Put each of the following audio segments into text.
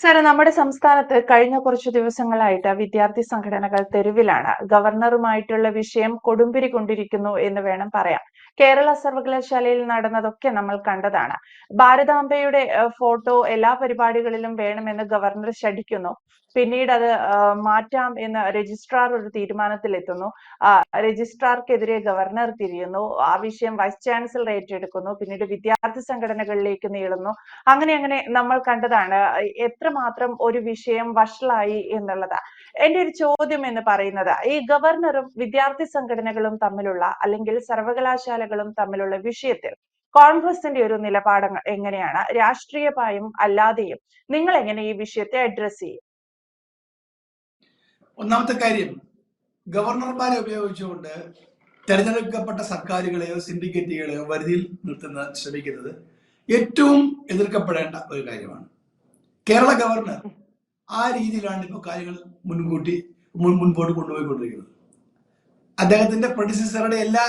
സാറേ നമ്മുടെ സംസ്ഥാനത്ത് കഴിഞ്ഞ കുറച്ചു ദിവസങ്ങളായിട്ട് വിദ്യാർത്ഥി സംഘടനകൾ തെരുവിലാണ്. ഗവർണറുമായിട്ടുള്ള വിഷയം കൊടുമ്പിരി കൊണ്ടിരിക്കുന്നു എന്ന് വേണം പറയാം കേരള സർവകലാശാലയിൽ നടന്നതൊക്കെ നമ്മൾ കണ്ടതാണ്. ഭാരതാംബയുടെ ഫോട്ടോ എല്ലാ പരിപാടികളിലും വേണമെന്ന് ഗവർണർ ശഠിക്കുന്നു. പിന്നീട് അത് മാറ്റാം എന്ന് രജിസ്ട്രാർ ഒരു തീരുമാനത്തിലെത്തുന്നു. ആ, രജിസ്ട്രാർക്കെതിരെ ഗവർണർ തിരിയുന്നു. ആ വിഷയം വൈസ് ചാൻസലർ ഏറ്റെടുക്കുന്നു. പിന്നീട് വിദ്യാർത്ഥി സംഘടനകളിലേക്ക് നീളുന്നു. അങ്ങനെ അങ്ങനെ നമ്മൾ കണ്ടതാണ് എത്രമാത്രം ഒരു വിഷയം വഷളായി എന്നുള്ളത്. എന്റെ ഒരു ചോദ്യം എന്ന് പറയുന്നത് ഈ ഗവർണറും വിദ്യാർത്ഥി സംഘടനകളും തമ്മിലുള്ള അല്ലെങ്കിൽ സർവകലാശാലകളും തമ്മിലുള്ള വിഷയത്തിൽ കോൺഗ്രസിന്റെ ഒരു നിലപാട് എങ്ങനെയാണ്? രാഷ്ട്രീയമായും അല്ലാതെയും നിങ്ങൾ എങ്ങനെ ഈ വിഷയത്തെ അഡ്രസ് ചെയ്യും? ഒന്നാമത്തെ കാര്യം ഗവർണർമാരെ ഉപയോഗിച്ചുകൊണ്ട് തെരഞ്ഞെടുക്കപ്പെട്ട സർക്കാരുകളെയോ സിൻഡിക്കേറ്റുകളെയോ വരുതിയിൽ നിർത്തുന്ന ശ്രമിക്കുന്നത് ഏറ്റവും എതിർക്കപ്പെടേണ്ട ഒരു കാര്യമാണ്. കേരള ഗവർണർ ആ രീതിയിലാണ് ഇപ്പോൾ കാര്യങ്ങൾ മുൻകൂട്ടി മുൻപോട്ട് കൊണ്ടുപോയിക്കൊണ്ടിരിക്കുന്നത്. അദ്ദേഹത്തിന്റെ പ്രൊഡ്യൂസറുടെ എല്ലാ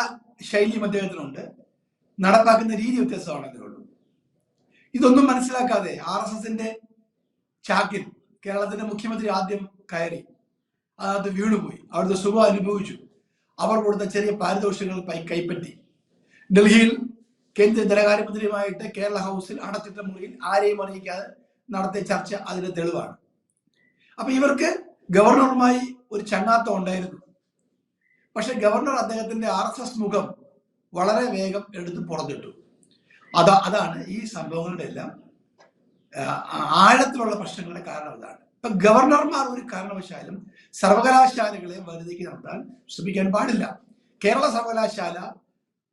ശൈലിയും അദ്ദേഹത്തിനുണ്ട്. നടപ്പാക്കുന്ന രീതി വ്യത്യസ്തമാണ് അതിനുള്ളൂ ഇതൊന്നും മനസ്സിലാക്കാതെ ആർ എസ് എസിന്റെ ചാക്കിൽ കേരളത്തിന്റെ മുഖ്യമന്ത്രി ആദ്യം കയറി. അത് വീണുപോയി. അവിടുത്തെ സുഖം അനുഭവിച്ചു. അവർ കൊടുത്ത ചെറിയ പാരിതോഷികങ്ങൾ പൈ- കൈപ്പറ്റി. ഡൽഹിയിൽ കേന്ദ്ര ധനകാര്യമന്ത്രിയുമായിട്ട് കേരള ഹൗസിൽ അടച്ചിട്ട മുറിയിൽ ആരെയും അറിയിക്കാതെ നടത്തിയ ചർച്ച അതിന് തെളിവാണ്. അപ്പൊ ഇവർക്ക് ഗവർണറുമായി ഒരു ചങ്ങാത്തം ഉണ്ടായിരുന്നു. പക്ഷെ ഗവർണർ അദ്ദേഹത്തിന്റെ ആർ എസ് എസ് മുഖം വളരെ വേഗം എടുത്ത് പുറത്തിട്ടു. അതാ അതാണ് ഈ സംഭവങ്ങളുടെ എല്ലാം ആഴത്തിലുള്ള പ്രശ്നങ്ങളുടെ കാരണം അതാണ്. ഇപ്പൊ ഗവർണർമാർ ഒരു കാരണവശാലും സർവകലാശാലകളെ വരുതിക്ക് നടത്താൻ ശ്രമിക്കാൻ പാടില്ല. കേരള സർവകലാശാല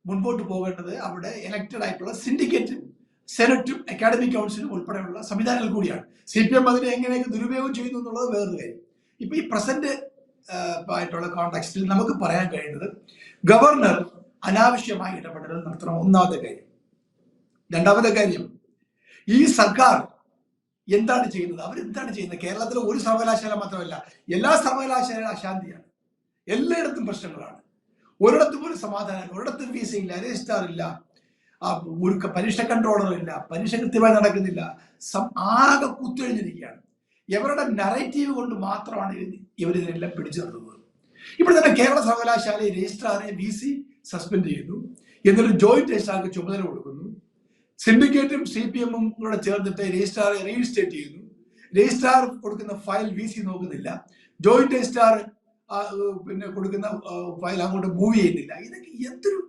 മുൻപോട്ട് പോകേണ്ടത് അവിടെ എലക്റ്റഡ് ആയിട്ടുള്ള സിൻഡിക്കേറ്റും സെനറ്റും അക്കാഡമിക് കൗൺസിലും ഉൾപ്പെടെയുള്ള സംവിധാനങ്ങൾ കൂടിയാണ്. സി പി എം അതിനെ എങ്ങനെയൊക്കെ ദുരുപയോഗം ചെയ്യുന്നു എന്നുള്ളത് വേറൊരു കാര്യം. ഇപ്പൊ ഈ പ്രസന്റ് ആയിട്ടുള്ള കോണ്ടാക്സ്റ്റിൽ നമുക്ക് പറയാൻ കഴിയുന്നത് ഗവർണർ അനാവശ്യമായി ഇടപെടൽ നടത്തണം. ഒന്നാമത്തെ കാര്യം. രണ്ടാമത്തെ കാര്യം ഈ സർക്കാർ എന്താണ് ചെയ്യുന്നത്? അവർ എന്താണ് ചെയ്യുന്നത്? കേരളത്തിലെ ഒരു സർവകലാശാല മാത്രമല്ല എല്ലാ സർവകലാശാലയും അശാന്തിയാണ്. എല്ലായിടത്തും പ്രശ്നങ്ങളാണ്. ഒരിടത്തും ഒരു സമാധാനം ഒരിടത്തും വിസ ഇല്ല രജിസ്ട്രാർ ഇല്ല ഒരു പരീക്ഷ കൺട്രോളർ ഇല്ല പരീക്ഷ കൃത്യമായി നടക്കുന്നില്ല. ആകെ കുത്തിഴിഞ്ഞിരിക്കുകയാണ് ഇവരുടെ നറേറ്റീവ് കൊണ്ട് മാത്രമാണ് ഇവരിതിനെല്ലാം പിടിച്ചു നിർത്തുന്നത്. ഇവിടെ തന്നെ കേരള സർവകലാശാലയിൽ രജിസ്ട്രാറെ വി സി സസ്പെൻഡ് ചെയ്യുന്നു. എന്നിട്ട് ജോയിന്റ് രജിസ്ട്രാർക്ക് ചുമതല കൊടുക്കുന്നു. സിൻഡിക്കേറ്റും സി പി എമ്മും കൂടെ ചേർന്നിട്ട് രജിസ്ട്രാറെ റീഇൻസ്റ്റേറ്റ് ചെയ്യുന്നു. രജിസ്ട്രാർ കൊടുക്കുന്ന ഫയൽ വി സി നോക്കുന്നില്ല. ജോയിന്റ് രജിസ്ട്രാർ പിന്നെ കൊടുക്കുന്ന ഫയൽ അങ്ങോട്ട് മൂവ് ചെയ്യുന്നില്ല. ഇതൊക്കെ എന്തൊരു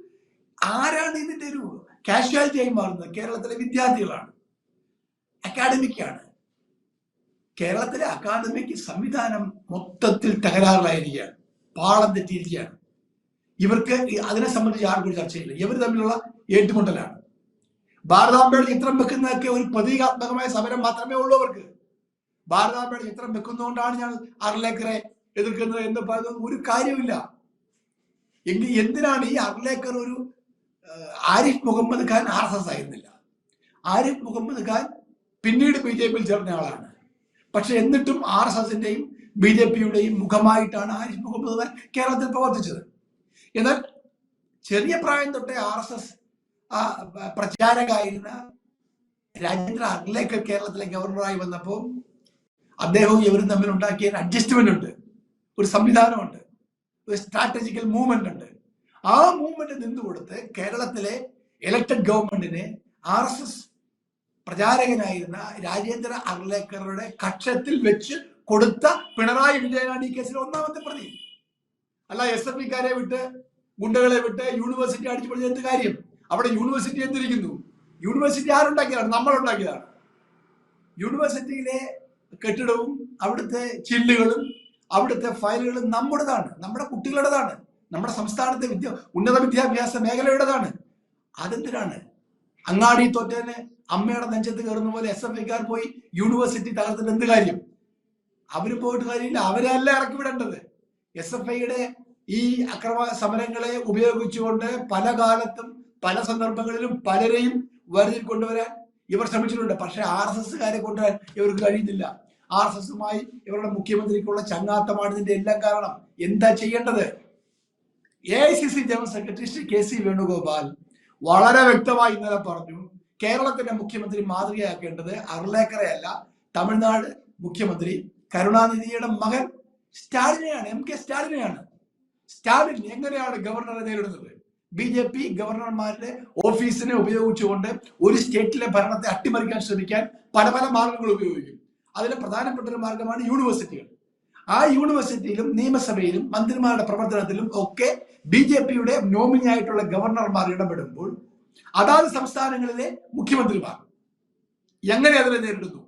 ആരാണ് ഇതിന്റെ ഒരു കാഷ്വാലിറ്റി ആയി മാറുന്നത്? കേരളത്തിലെ വിദ്യാർത്ഥികളാണ്. അക്കാഡമിക്കാണ്. കേരളത്തിലെ അക്കാദമിക് സംവിധാനം മൊത്തത്തിൽ തകരാറിലായിരിക്കുകയാണ്. പാളം തെറ്റിയിരിക്കുകയാണ്. ഇവർക്ക് അതിനെ സംബന്ധിച്ച് ആർക്കും ചർച്ചയില്ല. ഇവർ തമ്മിലുള്ള ഏറ്റുമുട്ടലാണ്. ഭാരതാംബയുടെ ചിത്രം വെക്കുന്നതൊക്കെ ഒരു പ്രതീകാത്മകമായ സമരം മാത്രമേ ഉള്ളൂ അവർക്ക്. ഭാരതാംബയുടെ ചിത്രം വെക്കുന്നതുകൊണ്ടാണ് ഞാൻ അർലേക്കറെ എതിർക്കുന്നത് എന്ന് പറയുന്നത് ഒരു കാര്യമില്ല എങ്കിൽ എന്തിനാണ് ഈ അർലേക്കർ ഒരു Arif Mohammed Khan R S S ആയിരുന്നില്ല? ആരിഫ് മുഹമ്മദ് ഖാൻ പിന്നീട് ബി ജെ പിയിൽ ചേർന്ന ആളാണ്. പക്ഷെ എന്നിട്ടും ആർ എസ് എസിന്റെയും ബി ജെ പിയുടെയും മുഖമായിട്ടാണ് ആരിഫ് മുഹമ്മദ് ഖാൻ കേരളത്തിൽ പ്രവർത്തിച്ചത്. എന്നാൽ ചെറിയ പ്രായം തൊട്ടേ ആർ എസ് എസ് പ്രചാരകായിരുന്ന രാജേന്ദ്ര അഗ്ലേക്കർ കേരളത്തിലെ ഗവർണറായി വന്നപ്പോൾ അദ്ദേഹവും ഇവരും തമ്മിൽ ഉണ്ടാക്കിയ ഒരു അഡ്ജസ്റ്റ്മെന്റ് ഉണ്ട്. ഒരു സംവിധാനമുണ്ട്. ഒരു സ്ട്രാറ്റജിക്കൽ മൂവ്മെന്റ് ഉണ്ട്. ആ മൂവ്മെന്റ് നിന്ന് കൊടുത്ത് കേരളത്തിലെ ഇലക്ടഡ് ഗവൺമെന്റിനെ ആർ എസ് എസ് പ്രചാരകനായിരുന്ന രാജേന്ദ്ര അർലേക്കറുടെ കക്ഷത്തിൽ വെച്ച് കൊടുത്ത പിണറായി വിജയനാണ് ഈ കേസിൽ ഒന്നാമത്തെ പ്രതി. അല്ല എസ് എഫ് ഇക്കാരെ വിട്ട് ഗുണ്ടകളെ വിട്ട് യൂണിവേഴ്സിറ്റി അടിച്ചു പൊളിച്ച എന്ത് കാര്യം? അവിടെ യൂണിവേഴ്സിറ്റി എന്തിരിക്കുന്നു? യൂണിവേഴ്സിറ്റി ആരുണ്ടാക്കിയതാണ്? നമ്മൾ ഉണ്ടാക്കിയതാണ് യൂണിവേഴ്സിറ്റിയിലെ കെട്ടിടവും അവിടുത്തെ ചില്ലുകളും അവിടുത്തെ ഫയലുകളും നമ്മുടേതാണ്. നമ്മുടെ കുട്ടികളുടേതാണ്. നമ്മുടെ സംസ്ഥാനത്തെ വിദ്യ ഉന്നത വിദ്യാഭ്യാസ മേഖലയുടേതാണ്. അതെന്തിനാണ്? അങ്ങാടി തോറ്റേന് അമ്മയുടെ നെഞ്ചത്ത് കയറുന്ന പോലെ എസ് എഫ് ഐക്കാർ പോയി യൂണിവേഴ്സിറ്റി തകർത്തിട്ട് എന്ത് കാര്യം? അവർ പോയിട്ട് കാര്യമില്ല. അവരല്ല ഇറക്കി വിടേണ്ടത്. എസ് എഫ് ഐയുടെ ഈ അക്രമ സമരങ്ങളെ ഉപയോഗിച്ചുകൊണ്ട് പല കാലത്തും പല സന്ദർഭങ്ങളിലും പലരെയും വരുതിൽ കൊണ്ടുവരാൻ ഇവർ ശ്രമിച്ചിട്ടുണ്ട്. പക്ഷെ ആർ എസ് എസ്സുകാരെ കൊണ്ടുവരാൻ ഇവർക്ക് കഴിയുന്നില്ല. ആർ എസ് എസുമായി ഇവരുടെ മുഖ്യമന്ത്രിക്കുള്ള ചങ്ങാത്തമാണ് ഇതിന്റെ എല്ലാം കാരണം എന്താ ചെയ്യേണ്ടത്? A I C C general secretary Shri K C Venugopal വളരെ വ്യക്തമായി ഇന്നലെ പറഞ്ഞു കേരളത്തിന്റെ മുഖ്യമന്ത്രി മാതൃകയാക്കേണ്ടത് അർലേക്കറെ അല്ല തമിഴ്നാട് മുഖ്യമന്ത്രി കരുണാനിധിയുടെ മകൻ സ്റ്റാലിനെയാണ് എം കെ സ്റ്റാലിനെയാണ്. സ്റ്റാലിൻ എങ്ങനെയാണ് ഗവർണറെ നേരിടുന്നത്? ബി ജെ പി ഗവർണർമാരുടെ ഓഫീസിനെ ഉപയോഗിച്ചുകൊണ്ട് ഒരു സ്റ്റേറ്റിലെ ഭരണത്തെ അട്ടിമറിക്കാൻ ശ്രമിക്കാൻ പല പല മാർഗങ്ങൾ ഉപയോഗിക്കും. അതിലെ പ്രധാനപ്പെട്ട ഒരു മാർഗമാണ് യൂണിവേഴ്സിറ്റികൾ. ആ യൂണിവേഴ്സിറ്റിയിലും നിയമസഭയിലും മന്ത്രിമാരുടെ പ്രവർത്തനത്തിലും ഒക്കെ ബി ജെ പിയുടെ നോമിനി ആയിട്ടുള്ള ഗവർണർമാർ ഇടപെടുമ്പോൾ അതാത് സംസ്ഥാനങ്ങളിലെ മുഖ്യമന്ത്രിമാർ എങ്ങനെ അതിനെ നേരിടുന്നു?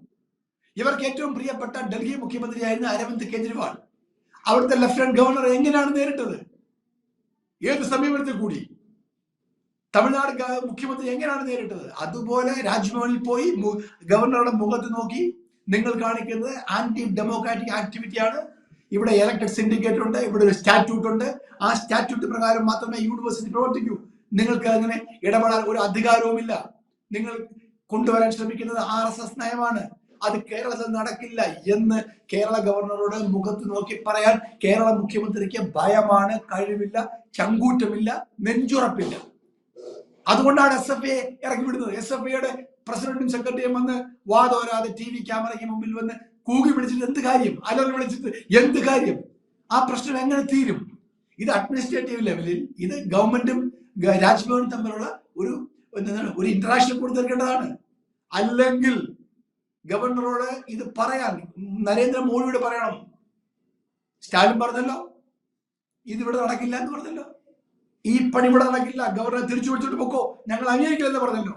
ഇവർക്ക് ഏറ്റവും പ്രിയപ്പെട്ട ഡൽഹി മുഖ്യമന്ത്രിയായിരുന്ന അരവിന്ദ് കെജ്രിവാൾ അവിടുത്തെ ലഫ്റ്റനന്റ് ഗവർണർ എങ്ങനെയാണ് നേരിട്ടത്? ഏത് സമീപനത്തിൽ കൂടി? തമിഴ്നാട് മുഖ്യമന്ത്രി എങ്ങനെയാണ് നേരിട്ടത്? അതുപോലെ രാജ്ഭവനിൽ പോയി ഗവർണറുടെ മുഖത്ത് നോക്കി നിങ്ങൾ കാണിക്കുന്നത് ആന്റി ഡെമോക്രാറ്റിക് ആക്ടിവിറ്റി ആണ്. ഇവിടെ ഇലക്ടഡ് സിൻഡിക്കേറ്റ് ഉണ്ട് ഇവിടെ ഒരു സ്റ്റാറ്റ്യൂട്ട് ഉണ്ട്. ആ സ്റ്റാറ്റ്യൂട്ട് പ്രകാരം മാത്രമേ യൂണിവേഴ്സിറ്റി പ്രവർത്തിക്കൂ. നിങ്ങൾക്ക് അങ്ങനെ ഇടപെടാൻ ഒരു അധികാരവുമില്ല. നിങ്ങൾ കൊണ്ടുവരാൻ ശ്രമിക്കുന്നത് ആർ എസ് എസ് നയമാണ്. അത് കേരളത്തിൽ നടക്കില്ല എന്ന് കേരള ഗവർണറോട് മുഖത്ത് നോക്കി പറയാൻ കേരള മുഖ്യമന്ത്രിക്ക് ഭയമാണ് കഴിവില്ല ചങ്കൂറ്റമില്ല നെഞ്ചുറപ്പില്ല. അതുകൊണ്ടാണ് എസ് എഫ് എ ഇറക്കി വിടുന്നത് എസ് എഫ് ഐയുടെ പ്രസിഡന്റും സെക്രട്ടറിയും വന്ന് വാതോരാതെ ടി വി ക്യാമറയ്ക്ക് മുമ്പിൽ വന്ന് കൂകി വിളിച്ചിട്ട് എന്ത് കാര്യം? അലറി വിളിച്ചിട്ട് എന്ത് കാര്യം? ആ പ്രശ്നം എങ്ങനെ തീരും? ഇത് അഡ്മിനിസ്ട്രേറ്റീവ് ലെവലിൽ ഇത് ഗവൺമെന്റും രാജ്ഭവനും തമ്മിലുള്ള ഒരു എന്താണ് ഒരു ഇന്ററാക്ഷൻ കൊടുത്തേക്കേണ്ടതാണ് അല്ലെങ്കിൽ ഗവർണറോട് ഇത് പറയാൻ നരേന്ദ്രമോദിയോട് പറയണം. സ്റ്റാലിൻ പറഞ്ഞല്ലോ ഇതിവിടെ നടക്കില്ല എന്ന് പറഞ്ഞല്ലോ. ഈ പണി ഇവിടെ നടക്കില്ല. ഗവർണർ തിരിച്ചു വിളിച്ചോട്ട് പൊക്കോ. ഞങ്ങൾ അംഗീകരിക്കില്ലെന്ന് പറഞ്ഞല്ലോ.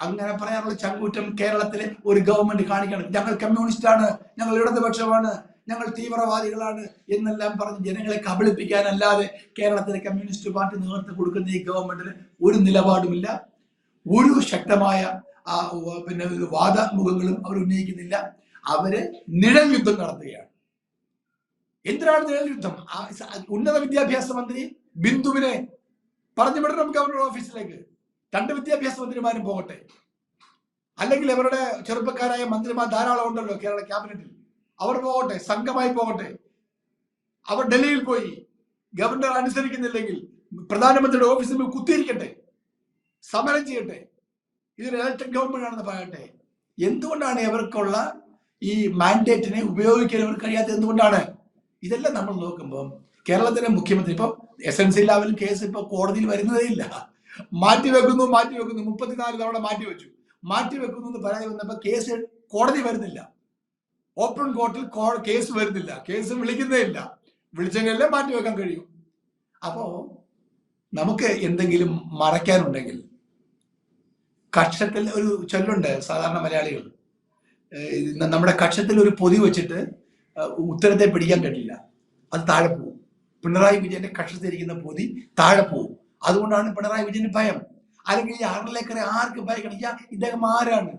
അങ്ങനെ പറയാനുള്ള ചങ്കൂറ്റം കേരളത്തിലെ ഒരു ഗവൺമെന്റ് കാണിക്കണം. ഞങ്ങൾ കമ്മ്യൂണിസ്റ്റ് ആണ്. ഞങ്ങൾ ഇടതുപക്ഷമാണ്. ഞങ്ങൾ തീവ്രവാദികളാണ് എന്നെല്ലാം പറഞ്ഞ് ജനങ്ങളെ കബളിപ്പിക്കാനല്ലാതെ കേരളത്തിലെ കമ്മ്യൂണിസ്റ്റ് പാർട്ടി നേതൃത്വം കൊടുക്കുന്ന ഈ ഗവൺമെന്റിന് ഒരു നിലപാടുമില്ല. ഒരു ശക്തമായ പിന്നെ വാദമുഖങ്ങളും അവർ ഉന്നയിക്കുന്നില്ല. അവർ നിഴൽ യുദ്ധം നടത്തുകയാണ്. എന്തിനാണ് നിഴൽ യുദ്ധം ഉന്നത വിദ്യാഭ്യാസ മന്ത്രി ബിന്ദുവിനെ പറഞ്ഞു വിടണം ഗവർണർ ഓഫീസിലേക്ക്. രണ്ട് വിദ്യാഭ്യാസ മന്ത്രിമാരും പോകട്ടെ. അല്ലെങ്കിൽ അവരുടെ ചെറുപ്പക്കാരായ മന്ത്രിമാർ ധാരാളം ഉണ്ടല്ലോ കേരള ക്യാബിനറ്റിൽ. അവർ പോകട്ടെ സംഘമായി പോകട്ടെ. അവർ ഡൽഹിയിൽ പോയി ഗവർണർ അനുസരിക്കുന്നില്ലെങ്കിൽ പ്രധാനമന്ത്രിയുടെ ഓഫീസിൽ കുത്തിയിരിക്കട്ടെ. സമരം ചെയ്യട്ടെ. ഇതൊരു ഇലക്ട്രിക് ഗവൺമെന്റ് ആണെന്ന് പറയട്ടെ. എന്തുകൊണ്ടാണ് ഇവർക്കുള്ള ഈ മാൻഡേറ്റിനെ ഉപയോഗിക്കാൻ ഇവർക്ക് കഴിയാത്തത്? എന്തുകൊണ്ടാണ്? ഇതെല്ലാം നമ്മൾ നോക്കുമ്പോൾ കേരളത്തിലെ മുഖ്യമന്ത്രി ഇപ്പം എസ് എൻ സി ലെവലിൽ കേസ് ഇപ്പൊ കോടതിയിൽ വരുന്നതേ ഇല്ല. മാറ്റി വെക്കുന്നു മാറ്റി വെക്കുന്നു. മുപ്പത്തിനാല് തവണ മാറ്റി വെച്ചു. മാറ്റി വെക്കുന്നു എന്ന് പരാതി വന്നപ്പോ കേസ് കോടതി വരുന്നില്ല. ഓപ്പൺ കോർട്ടിൽ കേസ് വരുന്നില്ല. കേസ് വിളിക്കുന്നേ ഇല്ല. വിളിച്ചെങ്കിലേ മാറ്റി വെക്കാൻ കഴിയും. അപ്പോ നമുക്ക് എന്തെങ്കിലും മറയ്ക്കാനുണ്ടെങ്കിൽ കക്ഷത്തിൽ ഒരു ചൊല്ലുണ്ട് സാധാരണ മലയാളികൾ. നമ്മുടെ കക്ഷത്തിൽ ഒരു പൊതി വെച്ചിട്ട് ഉത്തരത്തെ പിടിക്കാൻ കഴിയില്ല അത് താഴെ പോവും പിണറായി വിജയന്റെ കക്ഷത്തിരിക്കുന്ന പൊതി താഴെ പോകും. അതുകൊണ്ടാണ് പിണറായി വിജയന് ഭയം. അല്ലെങ്കിൽ ഈ ആറിലേക്കറെ ആർക്ക് ഭയക്കണം? ഇദ്ദേഹം ആരാണ്?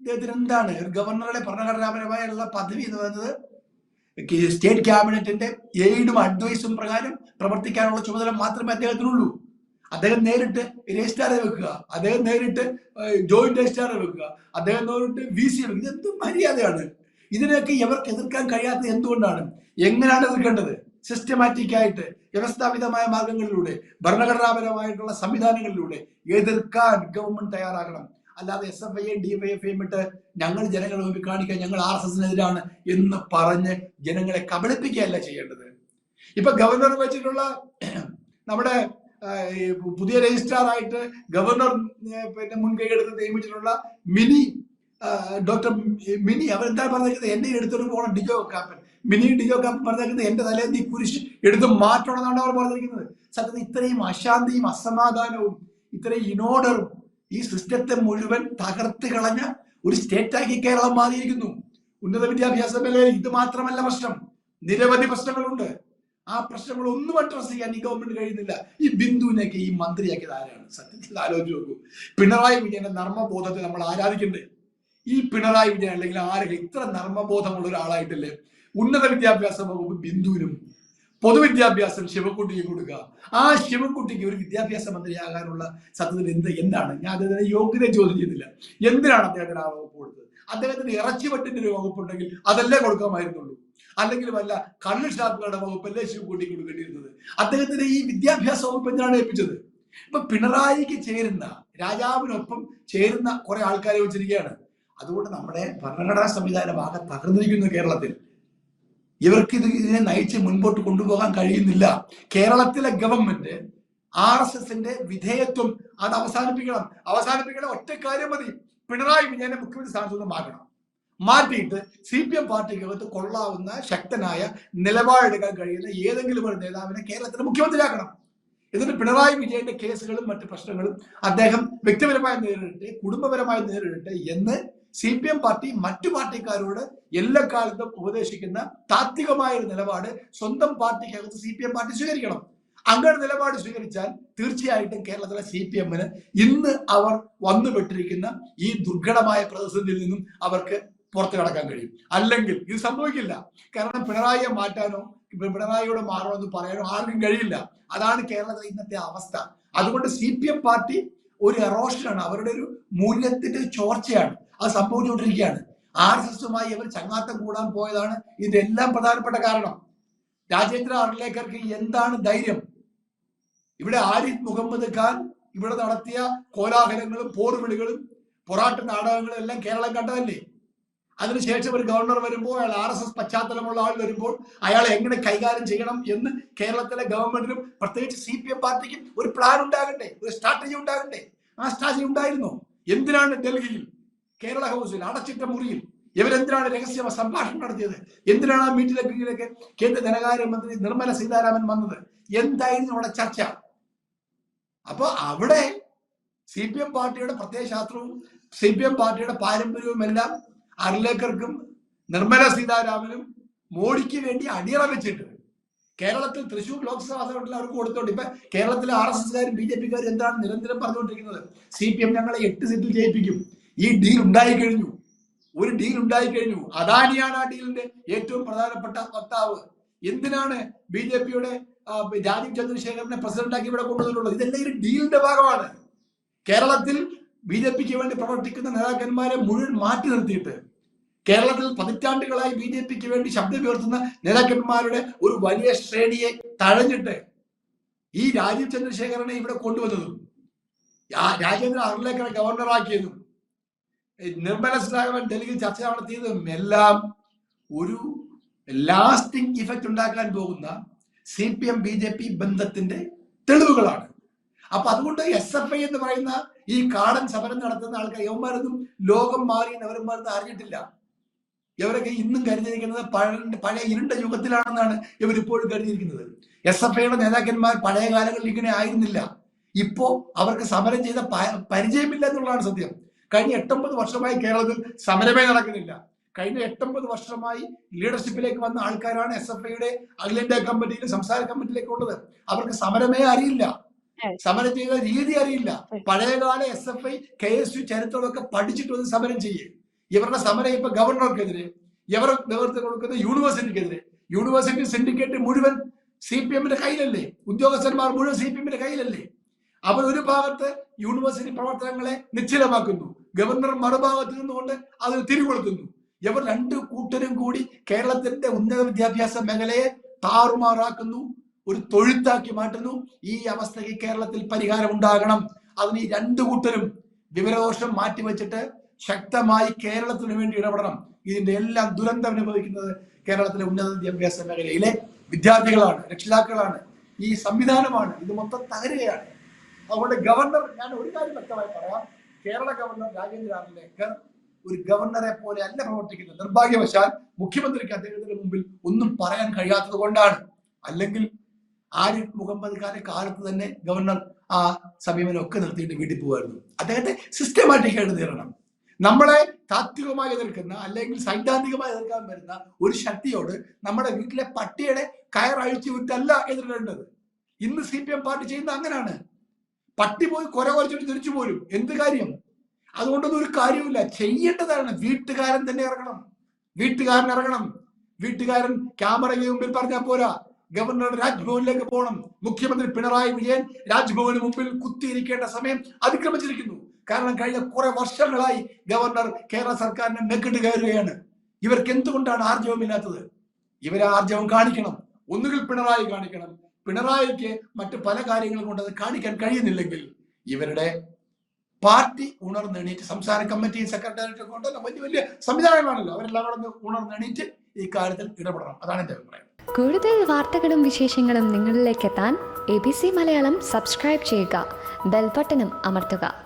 ഇദ്ദേഹത്തിന് എന്താണ്? ഗവർണറുടെ ഭരണഘടനാപരമായുള്ള പദവി എന്ന് പറയുന്നത് സ്റ്റേറ്റ് ക്യാബിനറ്റിന്റെ എയ്ഡും അഡ്വൈസും പ്രകാരം പ്രവർത്തിക്കാനുള്ള ചുമതല മാത്രമേ അദ്ദേഹത്തിനുള്ളൂ. അദ്ദേഹം നേരിട്ട് രജിസ്ട്രാറെ വെക്കുക. അദ്ദേഹം നേരിട്ട് ജോയിന്റ് രജിസ്ട്രാറെ വെക്കുക. അദ്ദേഹം നേരിട്ട് വി സി വെക്കുക. ഇതെന്ത് മര്യാദയാണ്. ഇതിനൊക്കെ ഇവർക്ക് എതിർക്കാൻ കഴിയാത്തത് എന്തുകൊണ്ടാണ്? എങ്ങനെയാണ് എതിർക്കേണ്ടത്? സിസ്റ്റമാറ്റിക് ആയിട്ട് വ്യവസ്ഥാപിതമായ മാർഗങ്ങളിലൂടെ ഭരണഘടനാപരമായിട്ടുള്ള സംവിധാനങ്ങളിലൂടെ എതിർക്കാൻ ഗവൺമെന്റ് തയ്യാറാകണം. അല്ലാതെ എസ് എഫ് ഐയും ഡിവൈഎഫ്ഐയും ഇട്ട് ഞങ്ങൾ ജനങ്ങളെ മുമ്പിൽ കാണിക്കാൻ ഞങ്ങൾ ആർ എസ് എസിനെതിരാണ് എന്ന് പറഞ്ഞ് ജനങ്ങളെ കബളിപ്പിക്കുകയല്ല ചെയ്യേണ്ടത്. ഇപ്പൊ ഗവർണർ വെച്ചിട്ടുള്ള നമ്മുടെ പുതിയ രജിസ്ട്രാറായിട്ട് ഗവർണർ പിന്നെ മുൻകൈ എടുത്ത് നിയമിച്ചിട്ടുള്ള മിനി ഡോക്ടർ മിനി അവരെന്താ പറഞ്ഞേക്കുന്നത്? എന്നെ എടുത്തോണ്ട് പോകണം ഡിജോ കാപ്പൻ മിനി ഡിജോ കാപ്പൻ പറഞ്ഞേക്കുന്നത് എന്റെ തലയിൽ നീ കുരിശ് എടുത്ത് മാറ്റണമെന്നാണ് അവർ പറഞ്ഞിരിക്കുന്നത് സത്യത്തിൽ ഇത്രയും അശാന്തിയും അസമാധാനവും ഇത്രയും ഇനോർഡറും ഈ സിസ്റ്റത്തെ മുഴുവൻ തകർത്ത് കളഞ്ഞ ഒരു സ്റ്റേറ്റാക്കി കേരളം മാറിയിരിക്കുന്നു. ഉന്നത വിദ്യാഭ്യാസ മേഖലയിൽ ഇത് മാത്രമല്ല പ്രശ്നം. നിരവധി പ്രശ്നങ്ങളുണ്ട്. ആ പ്രശ്നങ്ങൾ ഒന്നും അഡ്രസ് ചെയ്യാൻ ഈ ഗവൺമെന്റ് കഴിയുന്നില്ല. ഈ ബിന്ദുവിനെയൊക്കെ ഈ മന്ത്രിയാക്കിയത് ആരാണ്? സത്യത്തിൽ ആലോചിച്ച് നോക്കൂ. പിണറായി വിജയന്റെ നർമ്മബോധത്തെ നമ്മൾ ആരാധിക്കണ്ടേ ഈ പിണറായി വിജയൻ അല്ലെങ്കിൽ ആരെങ്കിലും ഇത്ര നർമ്മബോധമുള്ള ഒരാളായിട്ടല്ലേ? ഉന്നത വിദ്യാഭ്യാസ വകുപ്പ് ബിന്ദുവിനും പൊതുവിദ്യാഭ്യാസം ശിവക്കുട്ടിക്ക് കൊടുക്കുക. ആ ശിവക്കുട്ടിക്ക് ഒരു വിദ്യാഭ്യാസ മന്ത്രിയാകാനുള്ള സത്യത്തിൽ എന്ത്? എന്താണ്? ഞാൻ അദ്ദേഹത്തിന് യോഗ്യത ചോദ്യം ചെയ്തില്ല എന്തിനാണ് അദ്ദേഹത്തിന് ആ വകുപ്പ് കൊടുത്തത്? അദ്ദേഹത്തിന് ഇറച്ചിവട്ടിന്റെ ഒരു വകുപ്പുണ്ടെങ്കിൽ അതല്ലേ കൊടുക്കാമായിരുന്നുള്ളൂ. അല്ലെങ്കിൽ വല്ല കണ്ണു ഷാപ്പുകളുടെ വകുപ്പല്ലേ ശിവക്കുട്ടി കൊടുക്കേണ്ടിയിരുന്നത്? അദ്ദേഹത്തിന് ഈ വിദ്യാഭ്യാസ വകുപ്പ് എന്തിനാണ് ഏൽപ്പിച്ചത്? ഇപ്പൊ പിണറായിക്ക് ചേരുന്ന രാജാവിനൊപ്പം ചേരുന്ന കുറെ ആൾക്കാരെ വെച്ചിരിക്കുകയാണ്. അതുകൊണ്ട് നമ്മുടെ ഭരണഘടനാ സംവിധാനം ആകെ തകർന്നിരിക്കുന്നു കേരളത്തിൽ. ഇവർക്ക് ഇത് ഇതിനെ നയിച്ച് മുൻപോട്ട് കൊണ്ടുപോകാൻ കഴിയുന്നില്ല. കേരളത്തിലെ ഗവൺമെന്റ് ആർ എസ് എസിന്റെ വിധേയത്വം അത് അവസാനിപ്പിക്കണം. അവസാനിപ്പിക്കണം ഒറ്റ കാര്യം മതി. പിണറായി വിജയനെ മുഖ്യമന്ത്രി സ്ഥാനത്ത് നിന്ന് മാറ്റണം. മാറ്റിയിട്ട് സി പി എം പാർട്ടിക്കകത്ത് കൊള്ളാവുന്ന ശക്തനായ നിലപാടെടുക്കാൻ കഴിയുന്ന ഏതെങ്കിലും ഒരു നേതാവിനെ കേരളത്തിന്റെ മുഖ്യമന്ത്രിയാക്കണം. എന്നിട്ട് പിണറായി വിജയന്റെ കേസുകളും മറ്റു പ്രശ്നങ്ങളും അദ്ദേഹം വ്യക്തിപരമായി നേരിടട്ടെ കുടുംബപരമായി നേരിടട്ടെ എന്ന് സി പി എം പാർട്ടി മറ്റു പാർട്ടിക്കാരോട് എല്ലാ കാലത്തും ഉപദേശിക്കുന്ന താത്വികമായ ഒരു നിലപാട് സ്വന്തം പാർട്ടിക്കകത്ത് സി പി എം പാർട്ടി സ്വീകരിക്കണം. അങ്ങനെ നിലപാട് സ്വീകരിച്ചാൽ തീർച്ചയായിട്ടും കേരളത്തിലെ സി പി എമ്മിന് ഇന്ന് അവർ വന്നുപെട്ടിരിക്കുന്ന ഈ ദുർഘടമായ പ്രതിസന്ധിയിൽ നിന്നും അവർക്ക് പുറത്തു കടക്കാൻ കഴിയും. അല്ലെങ്കിൽ ഇത് സംഭവിക്കില്ല. കാരണം പിണറായിയെ മാറ്റാനോ പിണറായിയോട് മാറണോ എന്ന് പറയാനോ ആർക്കും കഴിയില്ല. അതാണ് കേരളത്തിലെ ഇന്നത്തെ അവസ്ഥ. അതുകൊണ്ട് സി പി എം പാർട്ടി ഒരു എറോഷനാണ് അവരുടെ ഒരു മൂല്യത്തിന്റെ ചോർച്ചയാണ്. അത് സംഭവിച്ചുകൊണ്ടിരിക്കുകയാണ് ആർ എസ് എസുമായി ഇവർ ചങ്ങാത്തം കൂടാൻ പോയതാണ് ഇതിന്റെ പ്രധാനപ്പെട്ട കാരണം. രാജേന്ദ്ര അർലേക്കർക്ക് എന്താണ് ധൈര്യം? ഇവിടെ ആരിഫ് മുഹമ്മദ് ഖാൻ ഇവിടെ നടത്തിയ കോലാഹലങ്ങളും പോർവിളികളും പൊറാട്ട് നാടകങ്ങളും എല്ലാം കേരളം കണ്ടതല്ലേ? അതിനുശേഷം ഒരു ഗവർണർ വരുമ്പോൾ അയാൾ ആർ എസ് എസ് പശ്ചാത്തലമുള്ള ആൾ വരുമ്പോൾ അയാളെ എങ്ങനെ കൈകാര്യം ചെയ്യണം എന്ന് കേരളത്തിലെ ഗവൺമെന്റിനും പ്രത്യേകിച്ച് സി പി എം പാർട്ടിക്കും ഒരു പ്ലാൻ ഉണ്ടാകട്ടെ ഒരു സ്ട്രാറ്റജി ഉണ്ടാകട്ടെ ആ സ്ട്രാറ്റജി ഉണ്ടായിരുന്നു? എന്തിനാണ് ഡൽഹിയിൽ? കേരള ഹൗസിൽ അടച്ചിട്ട മുറിയിൽ ഇവരെന്തിനാണ് രഹസ്യ സംഭാഷണം നടത്തിയത്? എന്തിനാണ് ആ മീറ്റിലേക്ക് കേന്ദ്ര ധനകാര്യമന്ത്രി നിർമ്മല സീതാരാമൻ വന്നത്? എന്തായിരുന്നു അവിടെ ചർച്ച? അപ്പൊ അവിടെ സി പി എം പാർട്ടിയുടെ പ്രത്യയശാസ്ത്രവും സി പി എം പാർട്ടിയുടെ പാരമ്പര്യവും എല്ലാം അർലേക്കർക്കും നിർമ്മല സീതാരാമനും മോഡിക്ക് വേണ്ടി അടിയറ വെച്ചിട്ട് കേരളത്തിൽ തൃശൂർ ലോക്സഭാ സീറ്റിൽ അവർക്ക് കൊടുത്തോണ്ട് ഇപ്പൊ കേരളത്തിലെ ആർ എസ് എസ്കാരും ബി ജെ പിക്കാരും എന്താണ് നിരന്തരം പറഞ്ഞുകൊണ്ടിരിക്കുന്നത്? സി പി എം ഞങ്ങളെ എട്ട് സീറ്റിൽ ജയിപ്പിക്കും. ഈ ഡീൽ ഉണ്ടായി കഴിഞ്ഞു. ഒരു ഡീൽ ഉണ്ടായി കഴിഞ്ഞു. അദാനിയാണ് ആ ഡീലിന്റെ ഏറ്റവും പ്രധാനപ്പെട്ട വക്താവ്. എന്തിനാണ് ബി ജെ പിയുടെ രാജീവ് ചന്ദ്രശേഖരനെ പ്രസിഡന്റാക്കി ഇവിടെ കൊണ്ടുവന്നിട്ടുള്ളത്? ഇതെല്ലാം ഒരു ഡീലിന്റെ ഭാഗമാണ്. കേരളത്തിൽ ബി ജെ പിക്ക് വേണ്ടി പ്രവർത്തിക്കുന്ന നേതാക്കന്മാരെ മുഴുവൻ മാറ്റി നിർത്തിയിട്ട് കേരളത്തിൽ പതിറ്റാണ്ടുകളായി ബി ജെ പിക്ക് വേണ്ടി ശബ്ദമുയർത്തുന്ന നേതാക്കന്മാരുടെ ഒരു വലിയ ശ്രേണിയെ തഴഞ്ഞിട്ട് ഈ രാജീവ് ചന്ദ്രശേഖരനെ ഇവിടെ കൊണ്ടുവന്നതും രാജേന്ദ്ര അഹർലേക്കറെ ഗവർണറാക്കിയതും സീതാരാമൻ ഡൽഹിയിൽ ചർച്ച നടത്തിയതും എല്ലാം ഒരു ലാസ്റ്റിംഗ് ഇഫക്റ്റ് ഉണ്ടാക്കാൻ പോകുന്ന C P M B J P ബന്ധത്തിന്റെ തെളിവുകളാണ്. അപ്പൊ അതുകൊണ്ട് എസ് എഫ് ഐ എന്ന് പറയുന്ന ഈ കാടൻ സമരം നടത്തുന്ന ആൾക്കാർ യവന്മാരൊന്നും ലോകം മാറി നവരന്മാരൊന്നും അറിഞ്ഞിട്ടില്ല. ഇവരൊക്കെ ഇന്നും കരുതിയിരിക്കുന്നത് പഴയ പഴയ ഇരുണ്ട യുഗത്തിലാണെന്നാണ് ഇവരിപ്പോഴും കരുതിയിരിക്കുന്നത്. എസ് എഫ് ഐയുടെ നേതാക്കന്മാർ പഴയ കാലങ്ങളിൽ ഇങ്ങനെ ആയിരുന്നില്ല. ഇപ്പോ അവർക്ക് സമരം ചെയ്ത പരിചയമില്ല എന്നുള്ളതാണ് സത്യം. കഴിഞ്ഞ എട്ടൊമ്പത് വർഷമായി കേരളത്തിൽ സമരമേ നടക്കുന്നില്ല. കഴിഞ്ഞ എട്ടൊമ്പത് വർഷമായി ലീഡർഷിപ്പിലേക്ക് വന്ന ആൾക്കാരാണ് എസ് എഫ് ഐയുടെ അഖിലേന്ത്യാ കമ്മിറ്റിയിലും സംസ്ഥാന കമ്മിറ്റിയിലേക്ക് ഉള്ളത്. അവർക്ക് സമരമേ അറിയില്ല. സമരം ചെയ്ത രീതി അറിയില്ല. പഴയകാല S F I K S U ചരിത്രമൊക്കെ പഠിച്ചിട്ട് വന്ന് സമരം ചെയ്യേ. ഇവരുടെ സമരം ഇപ്പൊ ഗവർണർക്കെതിരെ ഇവർ നേതൃത്വം കൊടുക്കുന്ന യൂണിവേഴ്സിറ്റിക്കെതിരെ. യൂണിവേഴ്സിറ്റി സിൻഡിക്കേറ്റ് മുഴുവൻ സി പി എമ്മിന്റെ കയ്യിലല്ലേ? ഉദ്യോഗസ്ഥന്മാർ മുഴുവൻ സി പി എമ്മിന്റെ കയ്യിലല്ലേ? അവർ ഒരു ഭാഗത്ത് യൂണിവേഴ്സിറ്റി പ്രവർത്തനങ്ങളെ നിശ്ചലമാക്കുന്നു. ഗവർണർ മറുഭാഗത്ത് നിന്നുകൊണ്ട് അത് തിരികൊളുത്തുന്നു. ഇവർ രണ്ട് കൂട്ടരും കൂടി കേരളത്തിന്റെ ഉന്നത വിദ്യാഭ്യാസ മേഖലയെ താറുമാറാക്കുന്നു ഒരു തൊഴുത്താക്കി മാറ്റുന്നു. ഈ അവസ്ഥയ്ക്ക് കേരളത്തിൽ പരിഹാരം ഉണ്ടാകണം. അതിന് ഈ രണ്ട് കൂട്ടരും വിവരദോഷം മാറ്റിവെച്ചിട്ട് ശക്തമായി കേരളത്തിന് വേണ്ടി ഇടപെടണം. ഇതിന്റെ എല്ലാം ദുരന്തം അനുഭവിക്കുന്നത് കേരളത്തിലെ ഉന്നത വിദ്യാഭ്യാസ മേഖലയിലെ വിദ്യാർത്ഥികളാണ് രക്ഷിതാക്കളാണ്. ഈ സംവിധാനമാണ് ഇത് മൊത്തം തകരുകയാണ്. അതുകൊണ്ട് ഗവർണർ ഞാൻ ഒരു കാര്യം വ്യക്തമായി പറയാം. കേരള ഗവർണർ രാജേന്ദ്ര ആർലേക്കർ ഒരു ഗവർണറെ പോലെ അല്ല പ്രവർത്തിക്കുന്നത്. നിർഭാഗ്യവശാൽ മുഖ്യമന്ത്രിക്ക് അദ്ദേഹത്തിന്റെ മുമ്പിൽ ഒന്നും പറയാൻ കഴിയാത്തത് കൊണ്ടാണ്. അല്ലെങ്കിൽ ആരിഫ് മുഹമ്മദ് ഖാന്റെ കാലത്ത് തന്നെ ഗവർണർ ആ സമീപനം ഒക്കെ നിർത്തിയിട്ട് വീട്ടിൽ പോകുമായിരുന്നു അദ്ദേഹത്തെ സിസ്റ്റമാറ്റിക് ആയിട്ട് നേരിടണം. നമ്മളെ താത്വികമായി എതിർക്കുന്ന അല്ലെങ്കിൽ സൈദ്ധാന്തികമായി എതിർക്കാൻ വരുന്ന ഒരു ശക്തിയോട് നമ്മുടെ വീട്ടിലെ പട്ടിയുടെ കയറഴിച്ചു വിട്ടല്ല എതിരിടേണ്ടത് ഇന്ന് സി പി എം പാർട്ടി ചെയ്യുന്ന അങ്ങനെയാണ്. പട്ടി പോയി കൊര കുറച്ചിട്ട് തിരിച്ചു പോരും. എന്ത് കാര്യം? അതുകൊണ്ടൊന്നും ഒരു കാര്യമില്ല ചെയ്യേണ്ടതാണ്. വീട്ടുകാരൻ തന്നെ ഇറങ്ങണം. വീട്ടുകാരൻ ഇറങ്ങണം. വീട്ടുകാരൻ ക്യാമറയ്ക്ക് മുമ്പിൽ പറഞ്ഞാൽ പോരാ. ഗവർണർ രാജ്ഭവനിലേക്ക് പോകണം. മുഖ്യമന്ത്രി പിണറായി വിജയൻ രാജ്ഭവന് മുമ്പിൽ കുത്തിയിരിക്കേണ്ട സമയം അതിക്രമിച്ചിരിക്കുന്നു. കാരണം കഴിഞ്ഞ കുറെ വർഷങ്ങളായി ഗവർണർ കേരള സർക്കാരിനെ മെക്കിട്ട് കയറുകയാണ്. ഇവർക്ക് എന്തുകൊണ്ടാണ് ആർജവമില്ലാത്തത്? ഇവരെ ആർജവം കാണിക്കണം. ഒന്നുകിൽ പിണറായി കാണിക്കണം. പിണറായിക്ക് മറ്റു പല കാര്യങ്ങളും കൊണ്ട് അത് കാണിക്കാൻ കഴിയുന്നില്ലെങ്കിൽ ഇവരുടെ പാർട്ടി ഉണർന്നെണീറ്റ് സംസ്ഥാന കമ്മിറ്റി സെക്രട്ടേറിയറ്റ് കൊണ്ട് വലിയ വലിയ സംവിധാനങ്ങളാണല്ലോ. അവരെല്ലാം കൂടെ ഉണർന്നെണീറ്റ് ഈ കാര്യത്തിൽ ഇടപെടണം. അതാണ് എന്റെ അഭിപ്രായം. കൂടുതൽ വാർത്തകളും വിശേഷങ്ങളും നിങ്ങളിലേക്ക് എത്താൻ A B C Malayalam subscribe ചെയ്യുക. ബെൽബട്ടനും അമർത്തുക.